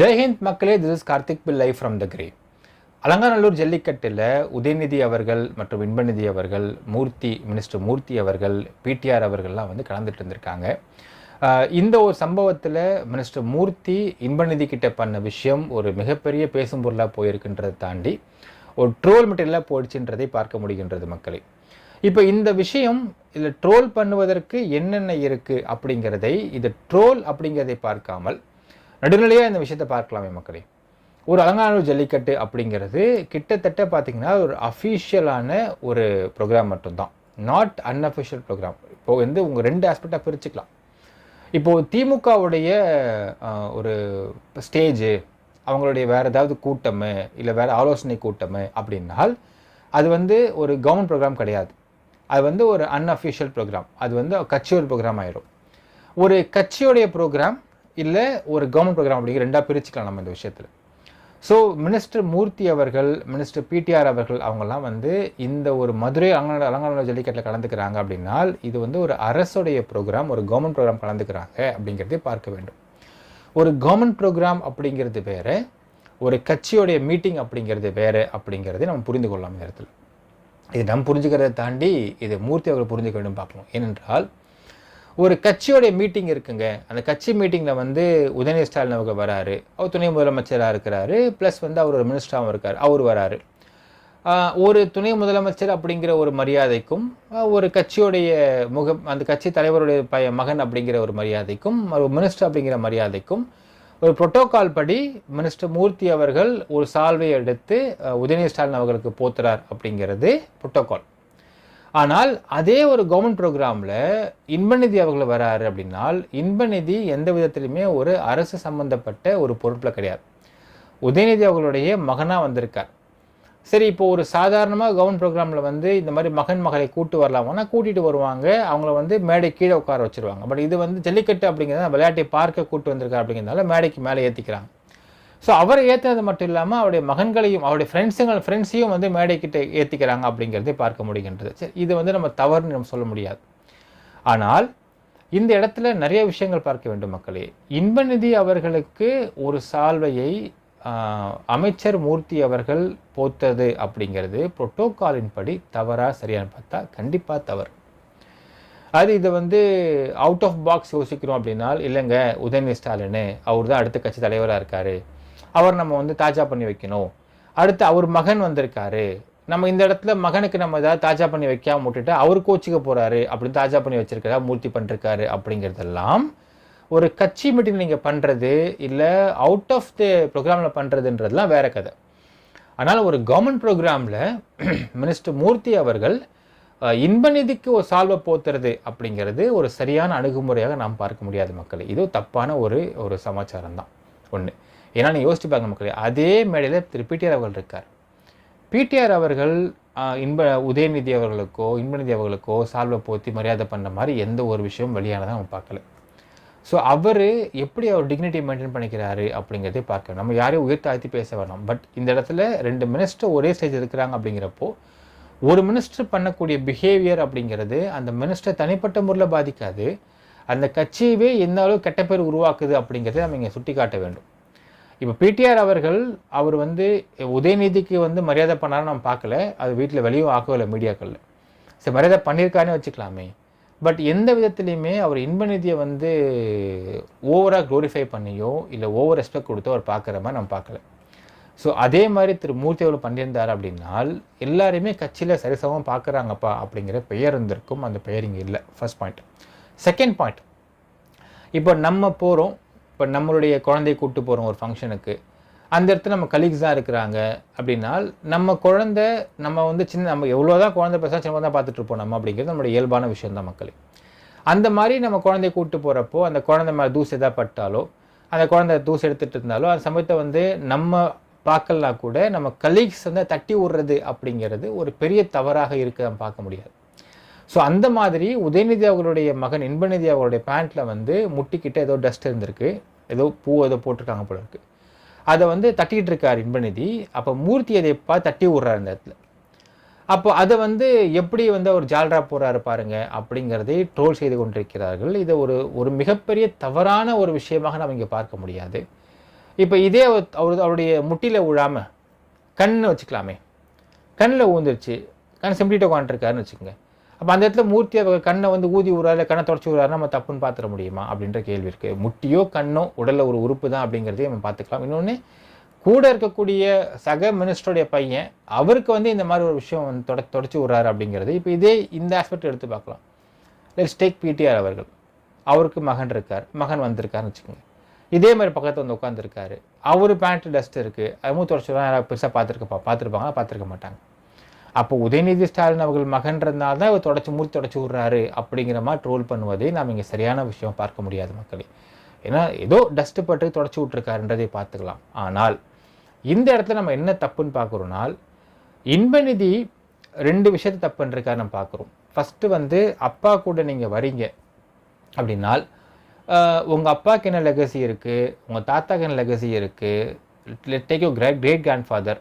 ஜெய்ஹிந்த் மக்களே this is Karthik பிள்ளை from the grey Alanganallur ஜல்லிக்கட்டில் உதயநிதி அவர்கள் மற்றும் இன்பநிதி அவர்கள் மூர்த்தி மினிஸ்டர் மூர்த்தி அவர்கள் பிடிஆர் அவர்கள்லாம் வந்து கலந்துட்டு இருந்திருக்காங்க. இந்த ஒரு சம்பவத்தில் மினிஸ்டர் மூர்த்தி இன்பநிதி கிட்ட பண்ண விஷயம் ஒரு மிகப்பெரிய பேசும் பொருளாக போயிருக்குன்றதை தாண்டி ஒரு ட்ரோல் மெட்டீரியலாக போயிடுச்சுன்றதை பார்க்க முடிகின்றது மக்களே. இப்போ இந்த விஷயம் இதில் ட்ரோல் பண்ணுவதற்கு என்னென்ன இருக்குது அப்படிங்கிறதை இது ட்ரோல் அப்படிங்கிறதை பார்க்காமல் நடுநிலையாக இந்த விஷயத்தை பார்க்கலாமே மக்களே. ஒரு அலங்காநல்லூர் ஜல்லிக்கட்டு அப்படிங்கிறது கிட்டத்தட்ட பார்த்தீங்கன்னா ஒரு அஃபீஷியலான ஒரு ப்ரோக்ராம் மட்டும்தான். நாட் அன்அஃபிஷியல் ப்ரோக்ராம் இப்போ வந்து உங்கள் ரெண்டு ஆஸ்பெக்டாக பிரிச்சுக்கலாம். இப்போது திமுகவுடைய ஒரு ஸ்டேஜு அவங்களுடைய வேறு ஏதாவது கூட்டம் இல்லை வேறு ஆலோசனை கூட்டம் அப்படின்னால் அது வந்து ஒரு கவர்மெண்ட் ப்ரோக்ராம் கிடையாது. அது வந்து ஒரு அன்அஃபிஷியல் ப்ரோக்ராம் அது வந்து கட்சியோட ப்ரோக்ராம் ஆயிரும். ஒரு கட்சியோடைய ப்ரோக்ராம் இல்லை ஒரு கவர்மெண்ட் ப்ரோக்ராம் அப்படிங்கிற ரெண்டாக பிரிச்சுக்கலாம் நம்ம இந்த விஷயத்தில். ஸோ மினிஸ்டர் மூர்த்தி அவர்கள் மினிஸ்டர் பிடிஆர் அவர்கள் அவங்கெல்லாம் வந்து இந்த ஒரு மதுரை அலங்காநல்லூர் அலங்காநல்லூர் ஜல்லிக்கட்டில் கலந்துக்கிறாங்க அப்படின்னால் இது வந்து ஒரு அரசுடைய ப்ரோக்ராம் ஒரு கவர்மெண்ட் ப்ரோக்ராம் கலந்துக்கிறாங்க அப்படிங்கிறதை பார்க்க வேண்டும். ஒரு கவர்மெண்ட் ப்ரோக்ராம் அப்படிங்கிறது வேறு ஒரு கட்சியோடைய மீட்டிங் அப்படிங்கிறது வேறு அப்படிங்கிறதை நம்ம புரிந்து கொள்ளலாம் இந்த இடத்துல. இது நம்ம புரிஞ்சுக்கிறத தாண்டி இது மூர்த்தி அவர்கள் புரிஞ்சுக்க வேண்டும் பார்க்கணும் ஏனென்றால் ஒரு கட்சியோடைய மீட்டிங் இருக்குங்க. அந்த கட்சி மீட்டிங்கில் வந்து உதயநிதி ஸ்டாலின் அவங்க வராரு. அவர் துணை முதலமைச்சராக இருக்கிறாரு. ப்ளஸ் வந்து அவர் ஒரு மினிஸ்டராகவும் இருக்கார். அவர் வராரு. ஒரு துணை முதலமைச்சர் அப்படிங்கிற ஒரு மரியாதைக்கும் ஒரு கட்சியோடைய முகம் அந்த கட்சி தலைவருடைய பய மகன் அப்படிங்கிற ஒரு மரியாதைக்கும் ஒரு மினிஸ்டர் அப்படிங்கிற மரியாதைக்கும் ஒரு புரோட்டோகால் படி மினிஸ்டர் மூர்த்தி அவர்கள் ஒரு சால்வையை எடுத்து உதயநிதி ஸ்டாலின் அவர்களுக்கு போத்துறார் அப்படிங்கிறது புரோட்டோகால் ஆனால் அதே ஒரு கவர்மெண்ட் ப்ரோக்ராமில் இன்பநிதி அவர்கள் வராரு அப்படின்னால் இன்பநிதி எந்த விதத்திலுமே ஒரு அரசு சம்பந்தப்பட்ட ஒரு பொறுப்பில் கிடையாது. உதயநிதி அவர்களுடைய மகனாக வந்திருக்கார். சரி இப்போ ஒரு சாதாரணமாக கவர்மெண்ட் ப்ரோக்ராமில் வந்து இந்த மாதிரி மகன் மகளை கூட்டு வரலாமான்னா கூட்டிகிட்டு வருவாங்க. அவங்கள வந்து மேடை கீழே உட்கார வச்சிருவாங்க. பட் இது வந்து ஜல்லிக்கட்டு அப்படிங்கிறத விளையாட்டை பார்க்க கூட்டு வந்திருக்காரு அப்படிங்கிறதுனால மேடைக்கு மேலே ஏற்றிக்கிறாங்க ஸோ அவரை ஏற்றினது மட்டும் இல்லாமல் அவருடைய மகன்களையும் அவருடைய ஃப்ரெண்ட்ஸுங்கள் ஃப்ரெண்ட்ஸையும் வந்து மேடைக்கிட்ட ஏற்றிக்கிறாங்க அப்படிங்கிறதே பார்க்க முடிகின்றது. சரி இது வந்து நம்ம தவறுன்னு நம்ம சொல்ல முடியாது. ஆனால் இந்த இடத்துல நிறைய விஷயங்கள் பார்க்க வேண்டும் மக்களே. இன்பநிதி அவர்களுக்கு ஒரு சால்வையை அமைச்சர் மூர்த்தி அவர்கள் போத்தது அப்படிங்கிறது புரோட்டோகாலின் படி தவறாக சரியான பார்த்தா கண்டிப்பாக தவறு. அது இதை வந்து அவுட் ஆஃப் பாக்ஸ் யோசிக்கிறோம் அப்படின்னா இல்லைங்க உதயநிதி ஸ்டாலின் அவர் தான் அடுத்த கட்சி தலைவராக இருக்காரு. அவர் நம்ம வந்து தாஜா பண்ணி வைக்கணும். அடுத்து அவர் மகன் வந்திருக்காரு. நம்ம இந்த இடத்துல மகனுக்கு நம்ம ஏதாவது தாஜா பண்ணி வைக்காம விட்டுட்டு அவர் கோச்சிக்க போறாரு அப்படின்னு தாஜா பண்ணி வச்சிருக்காரா மூர்த்தி பண்ணிருக்காரு அப்படிங்கிறதெல்லாம் ஒரு கட்சி மீட்டிங் நீங்கள் பண்ணுறது இல்லை அவுட் ஆஃப் த ப்ரோக்ராமில் பண்ணுறதுன்றதுலாம் வேற கதை. ஆனால் ஒரு கவர்மெண்ட் ப்ரோக்ராமில் மினிஸ்டர் மூர்த்தி அவர்கள் இன்பநிதிக்கு ஒரு சால்வை போத்துறது அப்படிங்கிறது ஒரு சரியான அணுகுமுறையாக நாம் பார்க்க முடியாது மக்கள். இது தப்பான ஒரு ஒரு சமாச்சாரம் தான் ஒன்று ஏன்னா நீ யோசிச்சு பாருங்க மக்களே அதே மேடையில் திரு பிடிஆர் அவர்கள் இருக்கார். பிடிஆர் அவர்கள் இன்ப உதயநிதி அவர்களுக்கோ இன்பநிதி அவர்களுக்கோ சால்வை போத்தி மரியாதை பண்ண மாதிரி எந்த ஒரு விஷயமும் வெளியானதாக நம்ம பார்க்கல. ஸோ அவர் எப்படி அவர் டிக்னிட்டி மெயின்டைன் பண்ணிக்கிறாரு அப்படிங்கிறதை பார்க்கணும். நம்ம யாரையும் உயர் ஆழ்த்தி பேச வேணாம். பட் இந்த இடத்துல ரெண்டு மினிஸ்டர் ஒரே ஸ்டேஜ் இருக்கிறாங்க அப்படிங்கிறப்போ ஒரு மினிஸ்டர் பண்ணக்கூடிய பிஹேவியர் அப்படிங்கிறது அந்த மினிஸ்டர் தனிப்பட்ட முறையில் பாதிக்காது. அந்த கட்சியவே எந்த அளவு கெட்ட பேர் உருவாக்குது அப்படிங்கிறத நம்ம இங்கே சுட்டி காட்ட வேண்டும். இப்போ பிடிஆர் அவர்கள் அவர் வந்து உதயநிதிக்கு வந்து மரியாதை பண்ணாருன்னு நம்ம பார்க்கல. அது வீட்டில் வெளியும் ஆக்கவில்லை மீடியாக்களில். சரி மரியாதை பண்ணியிருக்காருன்னு வச்சுக்கலாமே. பட் எந்த விதத்துலையுமே அவர் இன்ப நிதியை வந்து ஓவராக க்ளோரிஃபை பண்ணியோ இல்லை ஓவர் ரெஸ்பெக்ட் கொடுத்தோ அவர் பார்க்குற மாதிரி நம்ம பார்க்கல. ஸோ அதே மாதிரி திரு மூர்த்தி அவர் பண்ணியிருந்தார் அப்படின்னால் எல்லாருமே கட்சியில் சரிசமம் பார்க்குறாங்கப்பா அப்படிங்கிற பெயர் இருந்திருக்கும். அந்த பெயர் இங்கே இல்லை. ஃபர்ஸ்ட் பாயிண்ட் செகண்ட் பாயிண்ட் இப்போ நம்ம போகிறோம் இப்போ நம்மளுடைய குழந்தைய கூப்பிட்டு போகிறோம் ஒரு ஃபங்க்ஷனுக்கு அந்த இடத்துல நம்ம கலீக்ஸ் தான் இருக்கிறாங்க அப்படின்னா நம்ம குழந்தை நம்ம வந்து சின்ன நம்ம எவ்வளோ தான் குழந்தை பேசா சின்ன தான் பார்த்துட்டு இருப்போம் நம்ம அப்படிங்கிறது நம்மளுடைய இயல்பான விஷயம் தான் மக்களே. அந்த மாதிரி நம்ம குழந்தைய கூட்டு போகிறப்போ அந்த குழந்தை மேலே தூசு எதாவது பட்டாலோ அந்த குழந்தை தூசு எடுத்துகிட்டு இருந்தாலோ அந்த சமயத்தை வந்து நம்ம பார்க்கலாம் கூட நம்ம கலீக்ஸ் வந்து தட்டி விடுறது அப்படிங்கிறது ஒரு பெரிய தவறாக இருக்க நம்ம பார்க்க முடியாது. ஸோ அந்த மாதிரி உதயநிதி அவர்களுடைய மகன் இன்பநிதி அவர்களுடைய பேண்ட்டில் வந்து முட்டிக்கிட்ட ஏதோ டஸ்ட் இருந்திருக்கு. ஏதோ பூ ஏதோ போட்டிருக்காங்க போல இருக்கு. அதை வந்து தட்டிக்கிட்டு இருக்கார் இன்பநிதி. அப்போ மூர்த்தி அதை பார்த்து தட்டி விடுறாரு அந்த இடத்துல. அப்போ அதை வந்து எப்படி வந்து அவர் ஜால்ரா போகிறாரு பாருங்க அப்படிங்கிறதை ட்ரோல் செய்து கொண்டிருக்கிறார்கள். இதை ஒரு ஒரு மிகப்பெரிய தவறான ஒரு விஷயமாக நம்ம இங்கே பார்க்க முடியாது. இப்போ இதே அவர் அவருடைய முட்டியில் விழாமல் கண் வச்சுக்கலாமே. கண்ணில் ஊந்துருச்சு. கண் செம்பிட்டு உட்காந்துருக்காருன்னு வச்சுக்கோங்க. அப்போ அந்த இடத்துல மூர்த்தி அவர் கண்ணை வந்து ஊதி விடுறாரு கண்ணை தொடச்சி விடுறாரு நம்ம தப்புன்னு பார்த்துட முடியுமா அப்படின்ற கேள்வி இருக்குது முட்டியோ கண்ணோ உடலில் ஒரு உறுப்பு தான் அப்படிங்கிறதையும் நம்ம பார்த்துக்கலாம் இன்னொன்று கூட இருக்கக்கூடிய சக மினிஸ்டருடைய பையன் அவருக்கு வந்து இந்த மாதிரி ஒரு விஷயம் வந்து தொட தொடச்சி விட்றாரு அப்படிங்கிறது. இப்போ இதே இந்த ஆஸ்பெக்ட் எடுத்து பார்க்கலாம் லெட்ஸ் டேக் பிடிஆர் அவர்கள். அவருக்கு மகன் இருக்கார். மகன் வந்திருக்காருன்னு வச்சுக்கோங்க. இதே மாதிரி பக்கத்தில் வந்து உட்காந்துருக்காரு அவர் பேண்ட் டஸ்ட் இருக்குது அதுவும் தொடச்சிலாம் யாராவது பெருசாக பார்த்துருக்கப்பா பார்த்துருப்பாங்களா பார்த்துருக்க மாட்டாங்க. அப்போ உதயநிதி ஸ்டாலின் அவர்கள் மகன்றதுனால தான் இவர் தொடச்சி மூடி தொடச்சி விட்றாரு அப்படிங்கிற மாதிரி ட்ரோல் பண்ணுவதை நாம் இங்கே சரியான விஷயம் பார்க்க முடியாது மக்களே. ஏன்னா ஏதோ டஸ்ட்டு பட்டு தொடச்சி விட்ருக்காருன்றதை பார்த்துக்கலாம். ஆனால் இந்த இடத்துல நம்ம என்ன தப்புன்னு பார்க்குறோம்னால் இன்பநிதி ரெண்டு விஷயத்த தப்பு பண்ணிருக்காரு நம்ம பார்க்குறோம். ஃபஸ்ட்டு வந்து அப்பா கூட நீங்கள் வரீங்க அப்படின்னால் உங்கள் அப்பாவுக்கு என்ன லெகசி இருக்குது உங்கள் தாத்தாக்கு என்ன லெகசி இருக்குது take you great great grandfather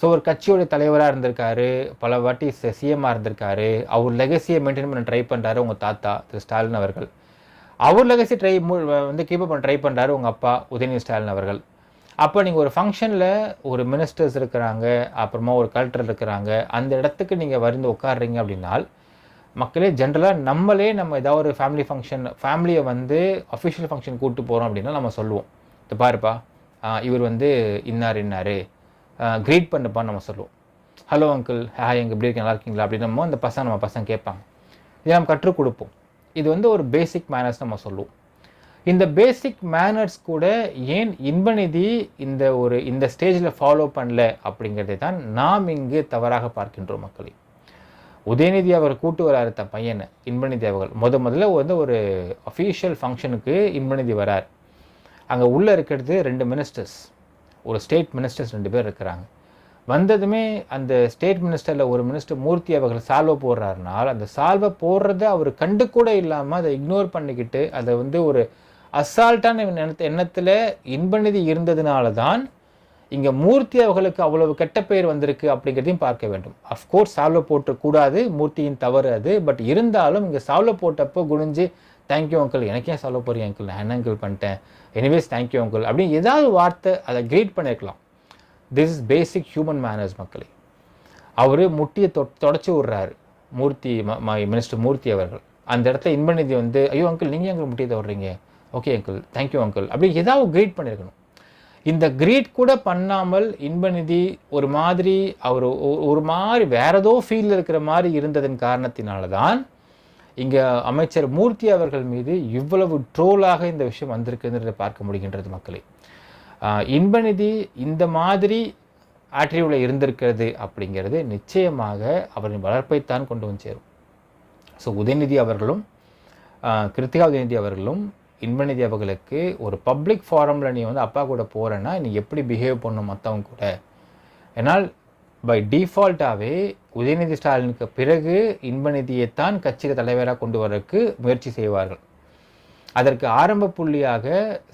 so ஒரு கட்சியோட தலைவராக இருந்திருக்காரு பல வாட்டி சிஎம்மாக இருந்திருக்காரு. அவர் லெகசியை மெயின்டைன் பண்ண ட்ரை பண்ணுறாரு உங்கள் தாத்தா திரு ஸ்டாலின் அவர்கள். அவர் லெகசி ட்ரை வந்து கீப் பண்ண ட்ரை பண்ணுறாரு உங்கள் அப்பா உதயநிதி ஸ்டாலின் அவர்கள். அப்போ நீங்கள் ஒரு ஃபங்க்ஷனில் ஒரு மினிஸ்டர்ஸ் இருக்கிறாங்க அப்புறமா ஒரு கலெக்டர் இருக்கிறாங்க அந்த இடத்துக்கு நீங்கள் வந்து உட்காடுறீங்க அப்படின்னால் மக்களே ஜென்ரலாக நம்மளே நம்ம ஏதாவது ஒரு ஃபேமிலி ஃபங்க்ஷன் ஃபேமிலியை வந்து அஃபிஷியல் ஃபங்க்ஷன் கூப்பிட்டு போகிறோம் அப்படின்னா நம்ம சொல்லுவோம். இது பாருப்பா இவர் வந்து இன்னார் இன்னார். க்ரீட் பண்ணுப்பான்னு நம்ம சொல்லுவோம். ஹலோ அங்கிள் ஹாய் எங்கள் எப்படி இருக்கு நல்லா இருக்கீங்களா? அப்படின்னு நம்ம அந்த பசங்க நம்ம பசங்க கேட்பாங்க. இதை நம்ம கற்றுக் கொடுப்போம். இது வந்து ஒரு பேசிக் மேனர்ஸ் நம்ம சொல்லுவோம். இந்த பேசிக் மேனர்ஸ் கூட ஏன் இன்பநிதி இந்த ஒரு இந்த ஸ்டேஜில் ஃபாலோ பண்ணல அப்படிங்கிறதை தான் நாம் இங்கு தவறாக பார்க்கின்றோம் மக்களை. உதயநிதி அவர் கூட்டு வராரு த பையனை இன்பநிதி அவர்கள். முத முதல்ல வந்து ஒரு அஃபீஷியல் ஃபங்க்ஷனுக்கு இன்பநிதி வரார். அங்கே உள்ளே இருக்கிறது ரெண்டு மினிஸ்டர்ஸ் ஒரு ஸ்டேட் மினிஸ்டர்ஸ் ரெண்டு பேர் இருக்கிறாங்க. வந்ததுமே அந்த ஸ்டேட் மினிஸ்டரில் ஒரு மினிஸ்டர் மூர்த்தி அவர்கள் சால்வை போடுறாருனால் அந்த சால்வை போடுறத அவர் கண்டு கூட இல்லாமல் அதை இக்னோர் பண்ணிக்கிட்டு அதை வந்து ஒரு அசால்ட்டான எண்ணத்தில் இன்பநிதி இருந்ததுனால தான் இங்கே மூர்த்தி அவர்களுக்கு அவ்வளவு கெட்ட பெயர் வந்திருக்கு அப்படிங்கிறதையும் பார்க்க வேண்டும். அஃப்கோர்ஸ் சால்வை போட்டு கூடாது மூர்த்தியின் தவறு அது பட் இருந்தாலும் இங்கே சால்வை போட்டப்போ குனிஞ்சு தேங்க்யூ அங்கிள் எனக்கே சொல்ல போகிறீங்க அங்கிள் நான் என்ன அங்கிள் பண்ணிட்டேன்? எனிவேஸ் தேங்க்யூ அங்கிள் அப்படின்னு ஏதாவது வார்த்தை அதை கிரீட் பண்ணியிருக்கலாம் this is basic human manners மக்களே. அவர் முட்டியை தொ தொடச்சி விட்றாரு. மூர்த்தி மினிஸ்டர் மூர்த்தி அவர்கள். அந்த இடத்துல இன்பநிதி வந்து ஐயோ அங்கிள் நீங்கள் எங்கள் முட்டியை தொடறீங்க? Okay uncle thank you uncle அப்படி ஏதாவது கிரீட் பண்ணியிருக்கணும் இந்த கிரீட் கூட பண்ணாமல் இன்பநிதி ஒரு மாதிரி அவர் ஒரு மாதிரி வேற ஏதோ ஃபீல் இருக்கிற மாதிரி இருந்ததன் காரணத்தினால தான் இங்கே அமைச்சர் மூர்த்தி அவர்கள் மீது இவ்வளவு ட்ரோலாக இந்த விஷயம் வந்திருக்குன்றதை பார்க்க முடிகின்றது மக்களே. இன்பநிதி இந்த மாதிரி ஆட்ரிவில் இருந்திருக்கிறது அப்படிங்கிறது நிச்சயமாக அவரின் வளர்ப்பைத்தான் கொண்டு வந்து சேரும். ஸோ உதயநிதி அவர்களும் கிருத்திகா உதயநிதி அவர்களும் இன்பநிதி அவர்களுக்கு ஒரு பப்ளிக் ஃபாரமில் நீ வந்து அப்பா கூட போகிறேன்னா நீ எப்படி பிஹேவ் பண்ணும் மற்றவங்க கூட? ஏன்னால் பை டிஃபால்ட்டாகவே உதயநிதி ஸ்டாலினுக்கு பிறகு இன்பநிதியைத்தான் கட்சிக்கு தலைவராக கொண்டு வர்றதுக்கு முயற்சி செய்வார்கள். அதற்கு ஆரம்ப புள்ளியாக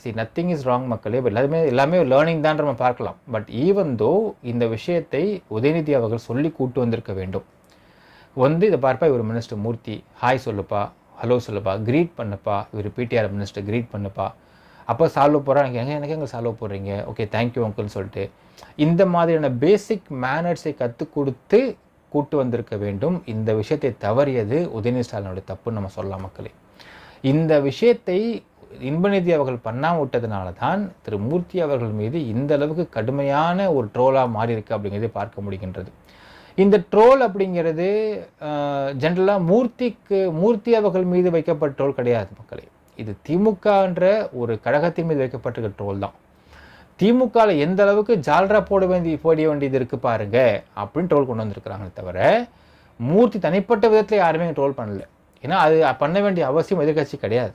சி நத்திங் இஸ் ராங் மக்களே எல்லாருமே எல்லாமே லேர்னிங் தான் நம்ம பார்க்கலாம். பட் ஈவன் தோ இந்த விஷயத்தை உதயநிதி அவர்கள் சொல்லி கூட்டு வந்திருக்க வேண்டும். வந்து இதை பார்ப்பா இவர் மினிஸ்டர் மூர்த்தி ஹாய் சொல்லுப்பா ஹலோ சொல்லுப்பா க்ரீட் பண்ணுப்பா இவர் பிடிஆர் மினிஸ்டர் க்ரீட் பண்ணுப்பா அப்போ சால்வ் போகிறாங்க எங்கே எனக்கு எங்கே சால்வ் போடுறீங்க? ஓகே தேங்க்யூ அங்கிள்னு சொல்லிட்டு. இந்த மாதிரியான பேசிக் மேனர்ஸை கற்றுக் கொடுத்து கூட்டு வந்திருக்க வேண்டும். இந்த விஷயத்தை தவறியது உதயநிதி ஸ்டாலினுடைய தப்புன்னு நம்ம சொல்லலாம் மக்களே. இந்த விஷயத்தை இன்பநிதி அவர்கள் பண்ணாமல் விட்டதுனால தான் திரு மூர்த்தி அவர்கள் மீது இந்த அளவுக்கு கடுமையான ஒரு ட்ரோலாக மாறி இருக்கு அப்படிங்கிறதை பார்க்க முடிகின்றது. இந்த ட்ரோல் அப்படிங்கிறது ஜென்ரலாக மூர்த்திக்கு மூர்த்தி அவர்கள் மீது வைக்கப்பட்ட ட்ரோல் கிடையாது மக்களே. இது திமுகன்ற ஒரு கழகத்தின் மீது வைக்கப்பட்டிருக்க ட்ரோல் தான். திமுகவில் எந்த அளவுக்கு ஜால்ரா போட வேண்டிய போட வேண்டியது இருக்குது பாருங்க அப்படின்னு ட்ரோல் கொண்டு வந்திருக்கிறாங்களே தவிர மூர்த்தி தனிப்பட்ட விதத்தில் யாருமே ட்ரோல் பண்ணல. ஏன்னா அது பண்ண வேண்டிய அவசியம் எதிர்கட்சி கிடையாது.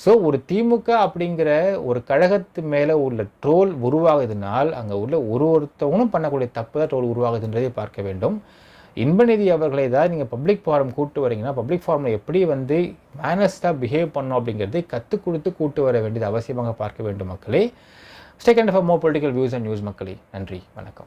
ஸோ ஒரு திமுக அப்படிங்கிற ஒரு கழகத்து மேலே உள்ள ட்ரோல் உருவாகுதுனால் அங்கே உள்ள ஒரு ஒருத்தவனும் பண்ணக்கூடிய தப்பு தான் ட்ரோல் உருவாகுதுன்றதை பார்க்க வேண்டும். இன்பநிதி அவர்களை ஏதாவது நீங்கள் பப்ளிக் ஃபாரம் கூட்டு வரீங்கன்னா பப்ளிக் ஃபார்மில் எப்படி வந்து மேனஸ்டாக பிஹேவ் பண்ணும் அப்படிங்கிறது கற்றுக் கொடுத்து கூட்டு வர வேண்டியது அவசியமாக பார்க்க வேண்டும் மக்களே. Stay and for more political views and news மக்களே. நன்றி. வணக்கம்.